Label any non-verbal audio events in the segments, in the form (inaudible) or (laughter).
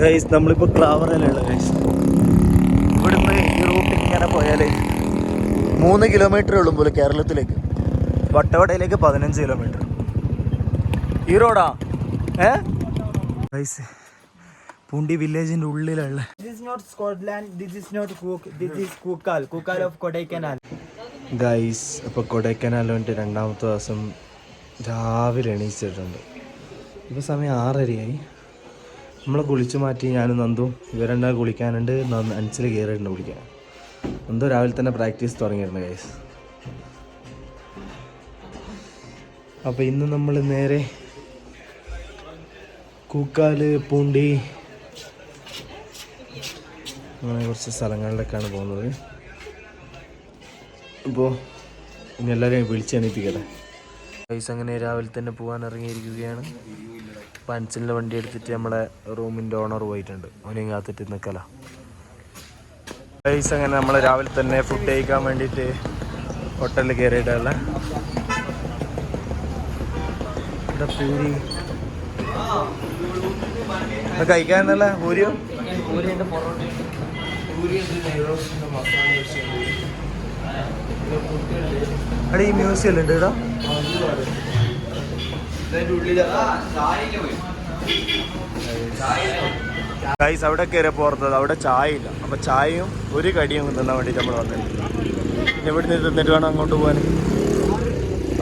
Guys നമ്മളിപ്പോൾ ക്ലാവറയിലുള്ള guys ഇവിടുന്ന് ഈ റൂട്ടിൽ ഇങ്ങനെ പോയാൽ മൂന്ന് കിലോമീറ്റർ ഉള്ളൂ പോലെ കേരളത്തിലേക്ക് വട്ടവടയിലേക്ക് പതിനഞ്ച് കിലോമീറ്റർ ഈ റോഡാ ഏ ഗൈസ് പൂണ്ടി വില്ലേജിന്റെ ഉള്ളിലുള്ള this. This is Kukal. Kukal of Kodaikanal. Guys അപ്പോൾ കൊടൈക്കനാൽ വേണ്ടി രണ്ടാമത്തെ ദിവസം രാവിലെ എണീച്ചിട്ടുണ്ട് ഇപ്പോൾ സമയം ആറരയായി നമ്മളെ കുളിച്ച് മാറ്റി ഞാനും നന്ദു ഇവരെണ്ണ കുളിക്കാനുണ്ട്? അഞ്ചിൽ കയറിയിട്ടുണ്ട് കുളിക്കാൻ. നന്ദു രാവിലെ തന്നെ പ്രാക്ടീസ് തുടങ്ങിയിട്ടുണ്ട് ഗൈസ് അപ്പോൾ ഇന്ന് നമ്മൾ നേരെ കൂക്കാൽ പൂണ്ടി അങ്ങനെ കുറച്ച് സ്ഥലങ്ങളിലേക്കാണ് പോകുന്നത്. അപ്പോൾ ഇനി എല്ലാവരെയും വിളിച്ചെണീപ്പിക്കട്ടെ പൈസ അങ്ങനെ രാവിലെ തന്നെ പോകാൻ ഇറങ്ങിയിരിക്കുകയാണ്. പൻസിലിന്റെ വണ്ടി എടുത്തിട്ട് നമ്മളെ റൂമിന്റെ ഓണർ പോയിട്ടുണ്ട്. അവനെയും കാത്തിട്ട് നിൽക്കല പൈസ അങ്ങനെ നമ്മൾ രാവിലെ തന്നെ ഫുഡ് കഴിക്കാൻ വേണ്ടിയിട്ട് ഹോട്ടലിൽ കയറിയിട്ടല്ല ഇവിടെ പൂരി. കഴിക്കാൻ എന്നല്ല പൂരിയോ അവിടെ ഈ മ്യൂസിയം ഉണ്ട് ഇവിടെ ഗൈസ് അവിടെ കയറി പോർത്തത്. അവിടെ ചായ ഇല്ല അപ്പൊ ചായയും ഒരു കടിയും തിന്നാൻ വേണ്ടിട്ട് നമ്മൾ വന്നത് പിന്നെ ഇവിടെ നിന്ന് തിന്നിട്ട് വേണം അങ്ങോട്ട് പോകാൻ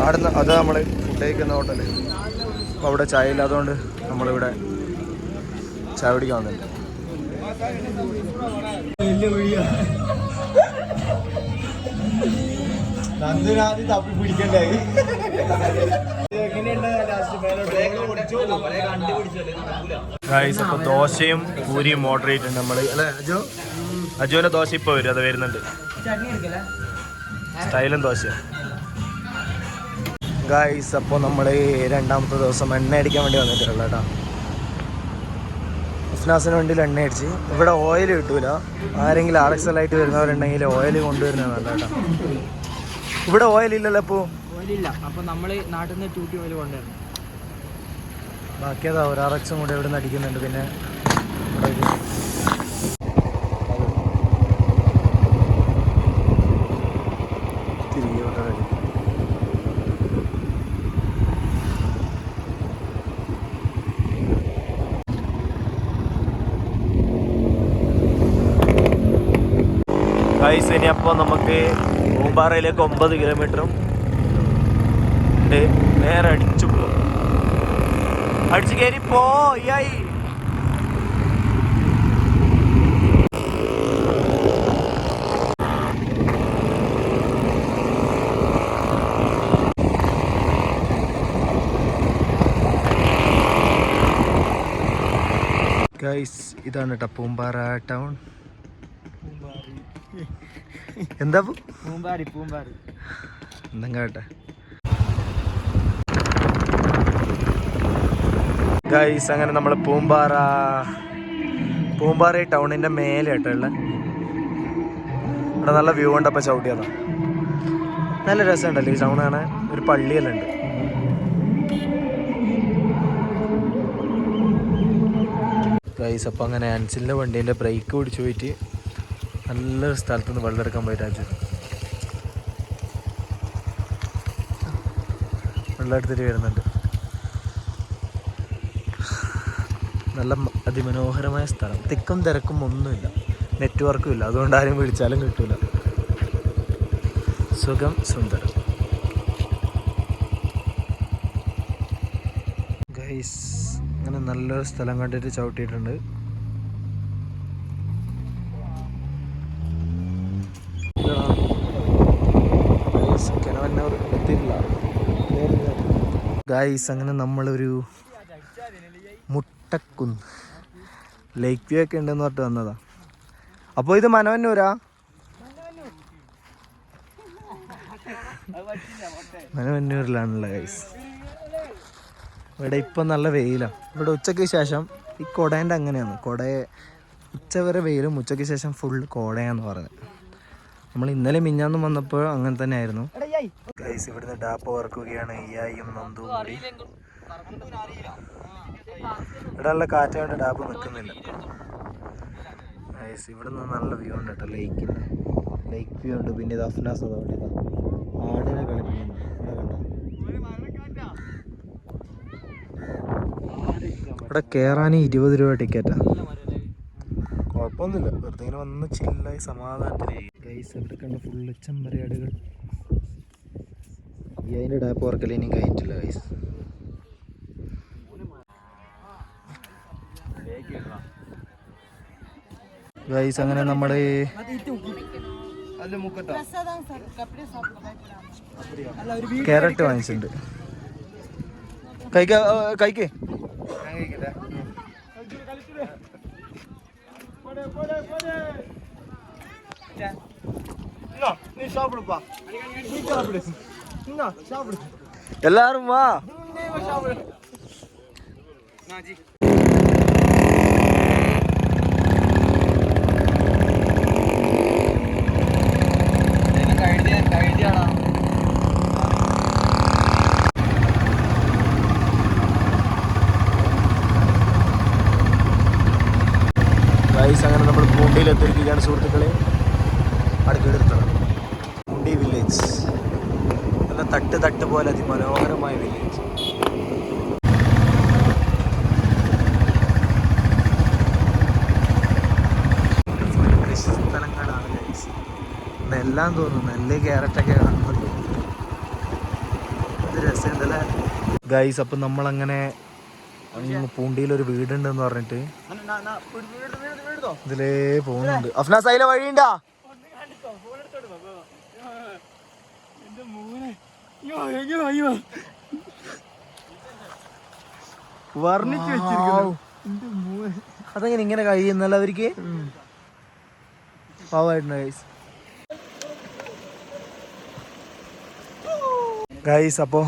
അവിടെ നിന്ന് അത് നമ്മൾ ഫുഡ് കഴിക്കുന്ന ഹോട്ടൽ. അപ്പോൾ അവിടെ ചായ ഇല്ലാത്തതുകൊണ്ട് നമ്മളിവിടെ ചായ പിടിക്കാൻ വന്നിട്ടുണ്ട് നന്ദനാദി തപ്പി പിടിക്കണ്ടായി എങ്ങനെയുണ്ട് ലാസ്റ്റ് ഗൈസ് അപ്പോൾ ദോശയും പൂരിയും ഓർഡർ ചെയ്തിട്ടുണ്ട് നമ്മൾ. അല്ലേ അജു? അജുവിന്റെ ദോശ ഇപ്പൊ വരും. അത് വരുന്നുണ്ട്. സ്റ്റൈലും ദോശ ഗൈസ് അപ്പോൾ നമ്മൾ രണ്ടാമത്തെ ദിവസം എണ്ണ അടിക്കാൻ വേണ്ടി വന്നിട്ടുള്ള കേട്ടോ. അഫ്നാസിന് വണ്ടിയിൽ എണ്ണ അടിച്ച്. ഇവിടെ ഓയിൽ കിട്ടൂല. ആരെങ്കിലും ആർ എക്സ് എൽ ആയിട്ട് വരുന്നവരുണ്ടെങ്കിൽ ഓയിൽ കൊണ്ടുവരുന്നത് നല്ല കേട്ടോ. ഇവിടെ ഓയിൽ ഇല്ലല്ലോ അപ്പോ? ഓയിലില്ല. അപ്പൊ നമ്മൾ നാട്ടിൽ നിന്ന് ടൂട്ടി ഓയിൽ കൊണ്ടുവരണം. ബാക്കി അതാ ഒരാറക്സും കൂടെ ഇവിടെ നിന്ന് അടിക്കുന്നുണ്ട് പിന്നെ ഗൈസ് ഇനി അപ്പോൾ നമുക്ക് പൂമ്പാറയിലേക്ക് ഒമ്പത് കിലോമീറ്ററും നേരെ അടിച്ചു പോ അടിച്ചു കയറി പോയി ഗൈസ് ഇതാണ് കേട്ടോ പൂമ്പാറ ടൗൺ (laughs) എന്താ പൂമ്പാടി പൂമ്പാറി എന്തെങ്കിലും ഗൈസ് അങ്ങനെ നമ്മൾ പൂമ്പാറ പൂമ്പാറ ടൗണിന്റെ മേലെ കേട്ടോ ഉള്ളത് ഇവിടെ നല്ല വ്യൂ ഉണ്ടപ്പോൾ ചവിട്ടിയതാ. നല്ല രസമുണ്ടല്ലോ ഈ ടൗൺ കാണാൻ. ഒരു പള്ളിയെല്ലാം ഉണ്ട്. ഗൈസ് അപ്പോൾ അങ്ങനെ അൻസിലിന്റെ വണ്ടീന്റെ ബ്രേക്ക് പിടിച്ച് പോയിട്ട് നല്ലൊരു സ്ഥലത്ത് നിന്ന് വെള്ളം എടുക്കാൻ പോയിട്ട് രാജു. വെള്ളം എടുത്തിട്ട് വരുന്നുണ്ട്. നല്ല അതിമനോഹരമായ സ്ഥലം. തിക്കും തിരക്കും ഒന്നുമില്ല. നെറ്റ്വർക്കും ഇല്ല. അതുകൊണ്ട് ആരും വിളിച്ചാലും കിട്ടൂല. സുഖം സുന്ദരം. ഗൈസ് അങ്ങനെ നല്ലൊരു സ്ഥലം കണ്ടിട്ട് ചവിട്ടിയിട്ടുണ്ട്. ഗൈസ് അങ്ങനെ നമ്മളൊരു മുട്ടക്കുന്ന്. ലേക്ക് വ്യൂ ഒക്കെ ഉണ്ടെന്ന് പറഞ്ഞിട്ട് വന്നതാ. അപ്പോൾ ഇത് മനവന്നൂരാ മനവന്നൂരിലാണുള്ള ഗൈസ് ഇവിടെ ഇപ്പം നല്ല വെയിലാണ് ഇവിടെ ഉച്ചയ്ക്ക് ശേഷം ഈ കൊടേന്റെ അങ്ങനെയാണ്. കൊടയെ ഉച്ച വരെ വെയിലും ഉച്ചയ്ക്ക് ശേഷം ഫുൾ കോടയാന്ന് പറഞ്ഞത് നമ്മൾ ഇന്നലെ മിഞ്ഞാന്നും വന്നപ്പോൾ അങ്ങനെ തന്നെ ആയിരുന്നു ഗൈസ് ഇവിടുന്ന് ഡാപ്പ് വർക്കുകയാണ് ഇയായും നന്ദുവും കൂടി. ഇവിടെ നല്ല കാറ്റായിട്ട് ഡാപ്പ് നിൽക്കുന്നില്ല ഗൈസ് ഇവിടെ നിന്ന് നല്ല വ്യൂ ഉണ്ട് കേട്ടോ ലേക്കിന്റെ ലേക്ക് വ്യൂ ഉണ്ട്. പിന്നെ ഇത് അഫ്നാസ് അതോടെ ആടിനെ കളിപ്പിക്കുന്നു. ഇവിടെ കയറാൻ ഇരുപത് രൂപ ടിക്കറ്റാ കുഴപ്പമൊന്നുമില്ല. വെറുതെ വന്ന് ചില്ലായി സമാധാനത്തിലായി ഗൈസ് ഇവിടെ കണ്ട ഫുള്ള് ചെമ്പരയാടുകൾ. അതിന്റെ ഡാപ്പ് വർക്കൽ ഇനിയും കഴിഞ്ഞിട്ടില്ല ഗൈസ് ഗൈസ് അങ്ങനെ നമ്മൾ ക്യാരറ്റ് വാങ്ങിച്ചിട്ടുണ്ട്. കഴിക്ക കഴിക്കേ. എല്ലാരും വാ. ഗൈസ് അങ്ങനെ നമ്മൾ പൂണ്ടിയിൽ എത്തിയിരിക്കുകയാണ് സുഹൃത്തുക്കളെ അടുക്കെടുത്തത് പൂണ്ടി വില്ലേജ് നല്ല തട്ട് തട്ട് പോലെ അതിമനോഹരമായ വില്ലേജ്. സ്ഥലങ്ങളാണ് ഗൈസ് നെല്ലാം തോന്നുന്നു. നെല്ല് ക്യാരറ്റൊക്കെ കാണുന്നുണ്ട്. ഇത് രസമുണ്ടല്ലേ? ഗൈസ് അപ്പം നമ്മളങ്ങനെ പൂണ്ടിയിൽ ഒരു വീടുണ്ടെന്ന് പറഞ്ഞിട്ട് ഇതിലേ പോകുന്നുണ്ട്. അഫ്നാസ് അതിലെ വഴിയുണ്ടാ? വർണിച്ചു വെച്ചിരിക്കുന്നു. അതെങ്ങനെ ഇങ്ങനെ കഴിയുന്നല്ല അവർക്ക്? പാവായിട്ടുണ്ട് ഗൈസ് ഗൈസ് അപ്പോൾ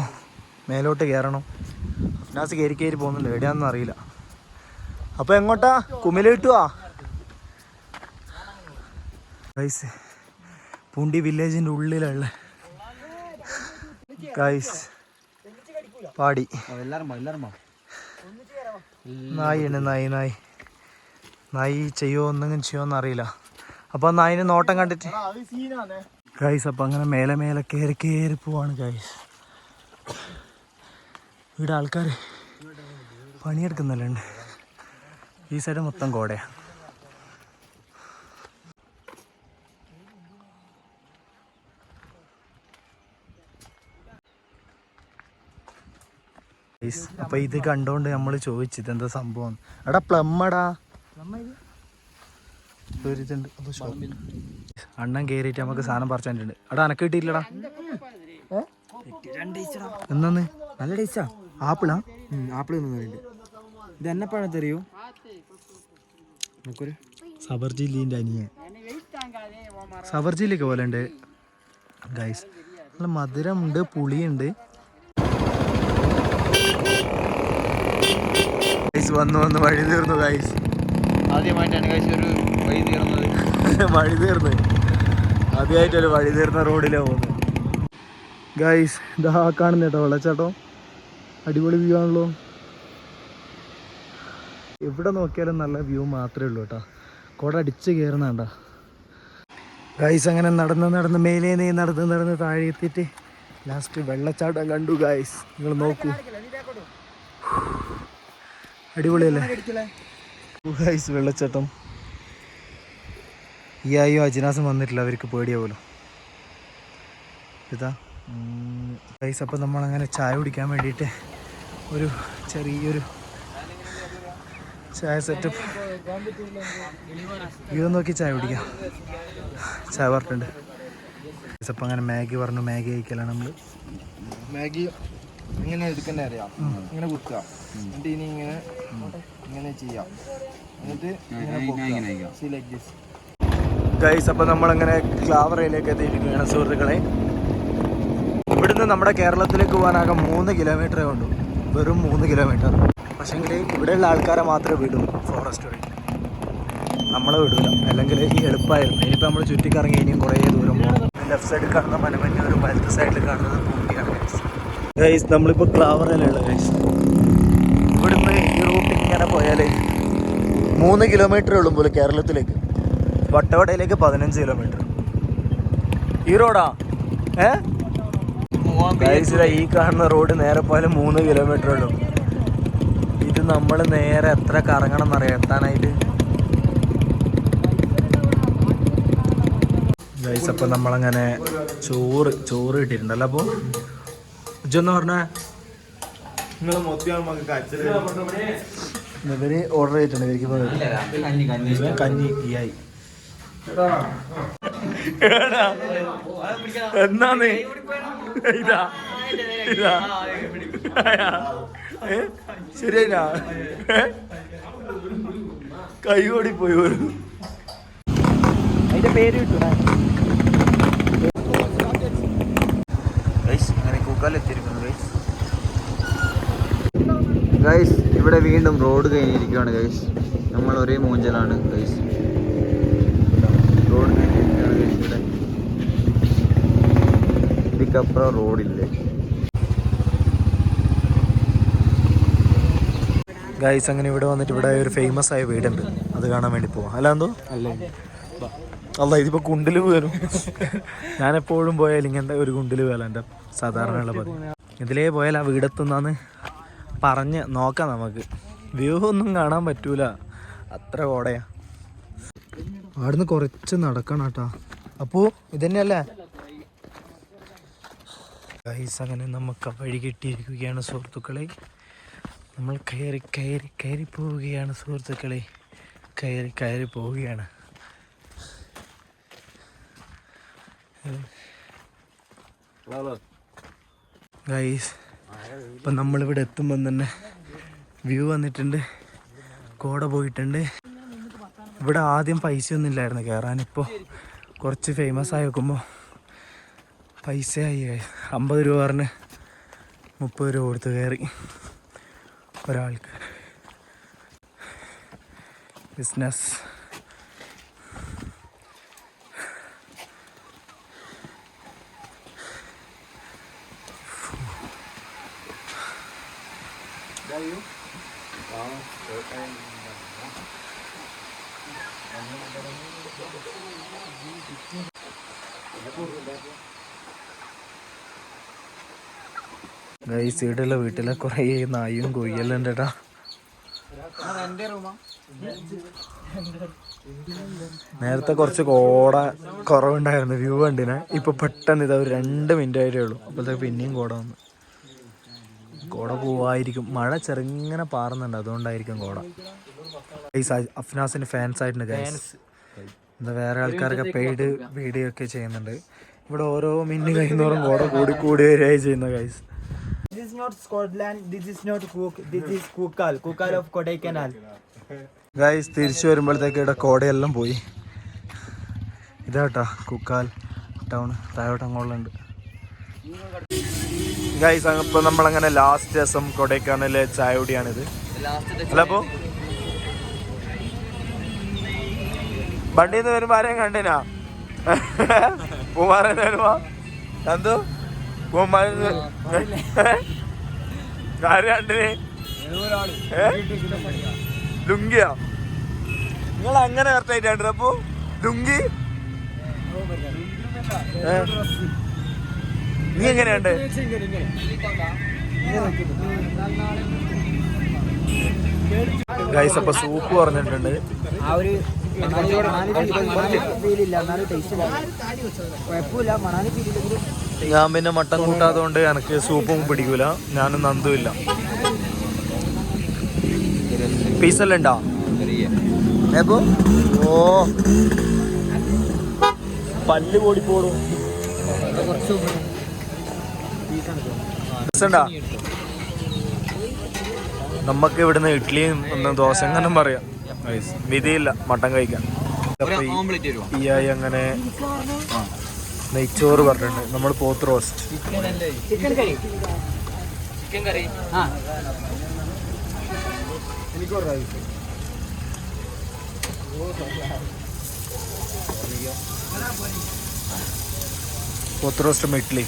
മേലോട്ട് കയറണം അഫ്നാസ് കയറി കയറി പോകുന്നുണ്ട്. എവിടെയാണെന്ന് അറിയില്ല. അപ്പോൾ എങ്ങോട്ടാ? കുമില കിട്ടുവാ ഗൈസ് പൂണ്ടി വില്ലേജിന്റെ ഉള്ളിലുള്ള ഗൈസ് പാടി. നായിയാണ് നായി നായി. നായി ചെയ്യോ ഒന്നെങ്കിലും ചെയ്യുമോ അറിയില്ല. അപ്പോൾ നായിന് നോട്ടം കണ്ടിട്ട്. ഗൈസ് അപ്പം അങ്ങനെ മേലെ മേലെ കയറി കയറി പോവാണ് ഗൈസ് ഇവിടെ ആൾക്കാർ പണിയെടുക്കുന്നല്ലേ ഉണ്ട് ഈ സൈഡ് മൊത്തം കോടയാ. അപ്പൊ ഇത് കണ്ടോണ്ട് നമ്മൾ ചോദിച്ചത് എന്താ സംഭവം? എടാ പ്ലമ്മടാ shop. അണ്ണൻ കേറിയിട്ട് നമുക്ക് സാധനം പറിച്ചിട്ടുണ്ട് എടാ അനക്ക് കിട്ടിയില്ലടാ എന്നാന്ന് നല്ല ടേസ്റ്റാ ആപ്പിളാ? ആപ്പിൾ ഇത് എന്നെ പഴത്തറിയോ നമുക്കൊരു സബർജില്ലിന്റെ അനിയൻ. സബർജില്ലൊക്കെ പോലെ ഉണ്ട് ഗൈസ് നല്ല മധുരമുണ്ട് പുളിയുണ്ട്. ഗൈസ് വന്ന് വന്ന്. വഴി തീർന്നു ഗൈസ് ആദ്യമായിട്ടാണ് ഗൈസ് ഒരു വഴി തീർന്നത്. (laughs) വഴി തീർന്ന്. ആദ്യമായിട്ടൊരു വഴി തീർന്ന റോഡിലാണ് പോകുന്നത്. ഗൈസ് ഇതാ കാണുന്ന കേട്ടോ വെള്ളച്ചാട്ടം. അടിപൊളി വ്യൂ ആണല്ലോ. എവിടെ നോക്കിയാലും നല്ല വ്യൂ മാത്രമേ ഉള്ളൂ കേട്ടോ. കുട അടിച്ച് കയറുന്നണ്ട ഗൈസ് അങ്ങനെ നടന്ന് നടന്ന് മേലേ നീ നടന്ന് നടന്ന് താഴെ എത്തിയിട്ട് ലാസ്റ്റ് വെള്ളച്ചാട്ടം കണ്ടു ഗൈസ് നിങ്ങൾ നോക്കൂ. അടിപൊളിയല്ലേ? ഗൈസ് വെള്ളച്ചാട്ടം. ഈ ആയും അജിനാസും വന്നിട്ടില്ല അവർക്ക് പേടിയാവുമല്ലോ ഇതാ. ഗൈസ് അപ്പം നമ്മളങ്ങനെ ചായ കുടിക്കാൻ വേണ്ടിയിട്ട് ഒരു ചെറിയൊരു ചായ സെറ്റപ്പ് ഇത് നോക്കി ചായ കുടിക്കാം. ചായ പറഞ്ഞിട്ടുണ്ട്. അപ്പം അങ്ങനെ മാഗി പറഞ്ഞു മാഗി കഴിക്കലാണ് നമ്മൾ മാഗി ഇങ്ങനെ എടുക്കണ്ട അറിയാം ഇങ്ങനെ കുത്തുക എന്നിട്ട് ഇനി ഇങ്ങനെ ഇങ്ങനെ ചെയ്യാം. എന്നിട്ട് ഇങ്ങനെ ഗൈസ് അപ്പോൾ നമ്മളങ്ങനെ ക്ലാവറയിലേക്ക് എത്തിയിരിക്കുകയാണ് സുഹൃത്തുക്കളെ. ഇവിടുന്ന് നമ്മുടെ കേരളത്തിലേക്ക് പോകാനാകെ മൂന്ന് കിലോമീറ്ററേ ഉള്ളൂ. വെറും മൂന്ന് കിലോമീറ്റർ പക്ഷേങ്കിൽ ഇവിടെയുള്ള ആൾക്കാരെ മാത്രമേ വിടൂ ഫോറസ്റ്റ് വഴി നമ്മളെ വിടൂല. അല്ലെങ്കിൽ ഈ എളുപ്പമായിരുന്നു ഇനിയിപ്പോൾ നമ്മൾ ചുറ്റിക്കറങ്ങി ഇനിയും കുറേ ദൂരം പോകും ലെഫ്റ്റ് സൈഡിൽ കാണുന്ന മനമന്നൂരും വലത്ത് സൈഡിൽ കാണുന്നത് പൂണ്ടിയാണ് ഗൈസ് നമ്മളിപ്പോൾ ക്ലാവറയിലുള്ള ഗൈസ് ഇവിടുന്ന് ഈ റൂട്ട് ഇങ്ങനെ പോയാലേ മൂന്ന് കിലോമീറ്റർ ഉള്ളൂ പോലെ കേരളത്തിലേക്ക്. വട്ടവടയിലേക്ക് പതിനഞ്ച് കിലോമീറ്റർ ഈ റോഡാ ഏ? ഗൈസ് ഈ കാണുന്ന റോഡ് നേരെ പോയാലും മൂന്ന് കിലോമീറ്റർ ഉള്ളൂ. ഇത് നമ്മൾ നേരെ എത്ര കറങ്ങണം എന്നറിയാം? എത്താനായിട്ട്? ഗൈസ് അപ്പം നമ്മളങ്ങനെ ചോറ് ചോറ് കിട്ടിയിട്ടുണ്ടല്ലോ അപ്പോൾ ഇജൊന്ന് പറഞ്ഞേ? ഇവർ ഓർഡർ ചെയ്തിട്ടുണ്ട് ഇവർക്ക് കഞ്ഞി ഈയായി എന്നാന്ന്? ഇതാ ഇതാ. ശരിയാ? കൈ ഓടിപ്പോയി ഒരു അതിന്റെ പേര് കിട്ടൂടാ അങ്ങനെ കൂക്കാലെത്തിയിരിക്കുന്നു ഗൈസ് ഗൈസ് ഇവിടെ വീണ്ടും റോഡ് കഴിഞ്ഞിരിക്കുകയാണ് ഗൈസ് നമ്മൾ ഒരേ മൂഞ്ചലാണ് ഗൈസ് റോഡ് കഴിഞ്ഞിരിക്കുകയാണ് ഗൈസ് ഇവിടെ. ഇതിക്കപ്പുറം റോഡില്ലേ ഗൈസ് അങ്ങനെ ഇവിടെ വന്നിട്ട് ഇവിടെ ഒരു ഫേമസ് ആയ വീടുണ്ട്. അത് കാണാൻ വേണ്ടി പോവാം. അല്ല എന്തോ? അല്ല. ഇതിപ്പോ കുണ്ടിൽ ഞാൻ എപ്പോഴും പോയാൽ ഇങ്ങനത്തെ ഒരു കുണ്ടിൽ വീഴല എന്റെ സാധാരണ ഉള്ള പതി ഇതിലേ പോയാൽ ആ വീടെത്തുന്നാന്ന് പറഞ്ഞ് നോക്കാം നമുക്ക്. വ്യൂ ഒന്നും കാണാൻ പറ്റൂല. അത്ര കോടയാ. അവിടുന്ന് കുറച്ച് നടക്കണം കേട്ടാ അപ്പോ ഇതന്നെയല്ലേ? ഗൈസ് അങ്ങനെ നമുക്ക് വഴി കിട്ടിയിരിക്കുകയാണ് സുഹൃത്തുക്കളെ. നമ്മൾ കയറി കയറി കയറി പോവുകയാണ് സുഹൃത്തുക്കളെ. കയറി കയറി പോവുകയാണ്. ഗൈസ് ഇപ്പം നമ്മളിവിടെ എത്തുമ്പം തന്നെ വ്യൂ വന്നിട്ടുണ്ട്. കോട പോയിട്ടുണ്ട്. ഇവിടെ ആദ്യം പൈസ ഒന്നും ഇല്ലായിരുന്നു കയറാൻ ഇപ്പോൾ കുറച്ച് ഫേമസ് ആയി വെക്കുമ്പോൾ പൈസയായി. അമ്പത് രൂപ പറഞ്ഞ് മുപ്പത് രൂപ കൊടുത്ത് കയറി ഒരാൾക്ക്. ബിസിനസ് ഈ സൈഡുള്ള വീട്ടിലെ കുറേ നായും കൊയ്യലും ഉണ്ടടാ നേരത്തെ കുറച്ച് കോട കുറവുണ്ടായിരുന്നു വ്യൂ കണ്ടിനെ. ഇപ്പൊ പെട്ടെന്ന് ഇതാ ഒരു രണ്ട് മിനിറ്റ് ആയിട്ടേ ഉള്ളൂ. അപ്പോഴത്തേക്ക് പിന്നെയും കോട വന്നു. കോട പോവായിരിക്കും. മഴ ചെറുങ്ങനെ പാറുന്നുണ്ട്. അതുകൊണ്ടായിരിക്കും കോട. അഫ്നാസിന്റെ അഫ്നാസിന് ഫാൻസ് ആയിട്ടുണ്ട് ഗൈസ് എന്താ വേറെ ആൾക്കാരൊക്കെ പെയ്ഡ് വീഡിയോ ഒക്കെ ചെയ്യുന്നുണ്ട്. ഇവിടെ ഓരോ മിന്നു കഴിയുന്നോറും കോട കൂടി കൂടി വരികയായി ചെയ്യുന്ന guys this is not Scotland. This is not Cook. This Kodaikanal. Guys തിരിച്ചു വരുമ്പോഴത്തേക്ക് ഇവിടെ കോടയെല്ലാം പോയി. ഇതാട്ടാ കുക്കാൽ ടൗൺ താഴോട്ട് അങ്ങോട്ടുണ്ട് ഗൈസ് ഇപ്പൊ നമ്മളങ്ങനെ ലാസ്റ്റ് ദിവസം കൊടൈക്കനാലിലെ ചായ കുടിയാണിത് അല്ല അപ്പോ വണ്ടിയിൽ ആരെയും കണ്ടിനാ? പൂമാരെ വരുമ്പോ? എന്തോ? പൂമാരൻ ആരും കണ്ടിന്? ലുങ്കിയാ? നിങ്ങൾ അങ്ങനെ കറക്റ്റ് ആയിട്ടാണ് ലുങ്കി? നീ എങ്ങനെയുണ്ട്? ഗൈസ് അപ്പൊ സൂപ്പ് പറഞ്ഞിട്ടുണ്ട്. ആ ഒരു ഞാൻ പിന്നെ മട്ടൻ കൂട്ടാത്തതുകൊണ്ട് എനിക്ക് സൂപ്പും പിടിക്കൂല. ഞാനും നന്ദും ഇല്ല. പീസെല്ലാം ഉണ്ടോ? ഓ. പല്ല് ഓടിപ്പോടും പോടും രസണ്ടാ? നമുക്ക് ഇവിടുന്ന് ഇഡ്ഡലിയും ഒന്ന് ദോശ എങ്ങനെ പറയാം. വിധിയില്ല മട്ടൻ കഴിക്കാൻ. അപ്പൊ ഈ- ആയി അങ്ങനെ നെയ്ച്ചോറ് പറഞ്ഞിട്ടുണ്ട്. നമ്മൾ പോത്ത് roast. Chicken curry. Chicken curry. ആ. പോത്ത് റോസ്റ്റും ഇഡ്ഡലി